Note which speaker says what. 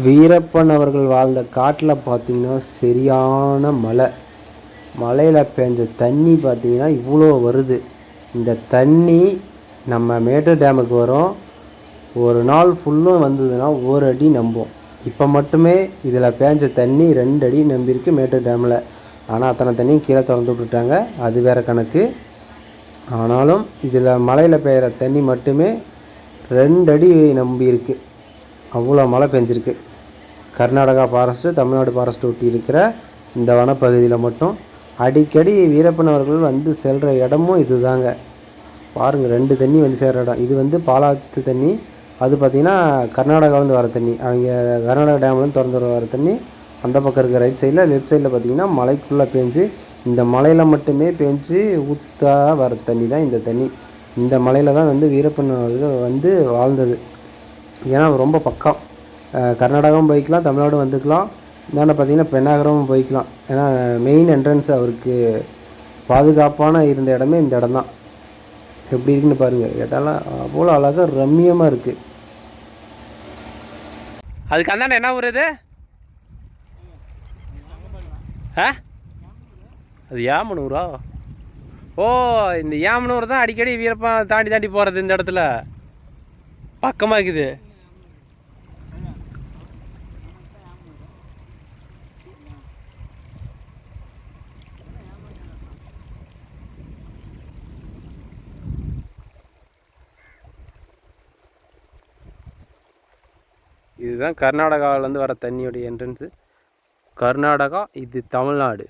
Speaker 1: வீரப்பன் அவர்கள் வாழ்ந்த காட்டில் பார்த்தீங்கன்னா சரியான மழை. மலையில் பேஞ்ச தண்ணி பார்த்தீங்கன்னா இவ்வளோ வருது. இந்த தண்ணி நம்ம மேட்டூர் டேமுக்கு வரும். ஒரு நாள் ஃபுல்லும் வந்ததுன்னா ஒரு அடி நம்பும் இப்போ மட்டுமே இதில் பேஞ்ச தண்ணி ரெண்டு அடி நம்பியிருக்கு மேட்டூர் டேமில். ஆனால் அத்தனை தண்ணியும் கீழே திறந்து விட்டுட்டாங்க. அது வேறு கணக்கு. ஆனாலும் இதில் மலையில் பெய்கிற தண்ணி மட்டுமே ரெண்டு அடி நம்பியிருக்கு. அவ்வளோ மழை பெஞ்சிருக்கு. கர்நாடகா ஃபாரஸ்ட்டு தமிழ்நாடு ஃபாரஸ்ட் ஒட்டி இருக்கிற இந்த வனப்பகுதியில் மட்டும் அடிக்கடி வீரப்பன் அவர்கள் வந்து செல்கிற இடமும் இதுதாங்க. பாருங்கள் ரெண்டு தண்ணி வந்து சேர்கிற இடம். இது வந்து பாலாத்து தண்ணி அது பார்த்திங்கன்னா கர்நாடகாவிலேருந்து வர தண்ணி. அவங்க கர்நாடகா டேம்லேருந்து திறந்து வர தண்ணி. அந்த பக்கம் இருக்க ரைட் சைடில் லெஃப்ட் சைடில் பார்த்திங்கன்னா மலைக்குள்ளே பேஞ்சு இந்த மலையில் மட்டுமே பேஞ்சு ஊற்றா வர தண்ணி தான் இந்த தண்ணி. இந்த மலையில் தான் வந்து வீரப்பன் அவர்கள் வந்து வாழ்ந்தது. ஏன்னா ரொம்ப பக்கம். கர்நாடகாவும் போய்க்கலாம் தமிழ்நாடும் வந்துக்கலாம். இந்தாண்ட பார்த்தீங்கன்னா பெண்ணாகரமும் போய்க்கலாம். ஏன்னா மெயின் என்ட்ரன்ஸ் அவருக்கு பாதுகாப்பான இருந்த இடமே இந்த இடம் தான் எப்படி இருக்குன்னு பாருங்கள் இடம்லாம் அவ்வளோ அழகாக ரம்மியமாக இருக்குது
Speaker 2: அதுக்கு அந்தாண்ட என்ன ஊர் இது ஆ? அது ஏமனூரா ஓ இந்த ஏமனூர் தான் அடிக்கடி வீரப்பா தாண்டி தாண்டி போகிறது இந்த இடத்துல. பக்கமாக இருக்குது. இதுதான் கர்நாடகாவிலேருந்து வர தண்ணியோடைய என்ட்ரன்ஸு கர்நாடகா இது தமிழ்நாடு.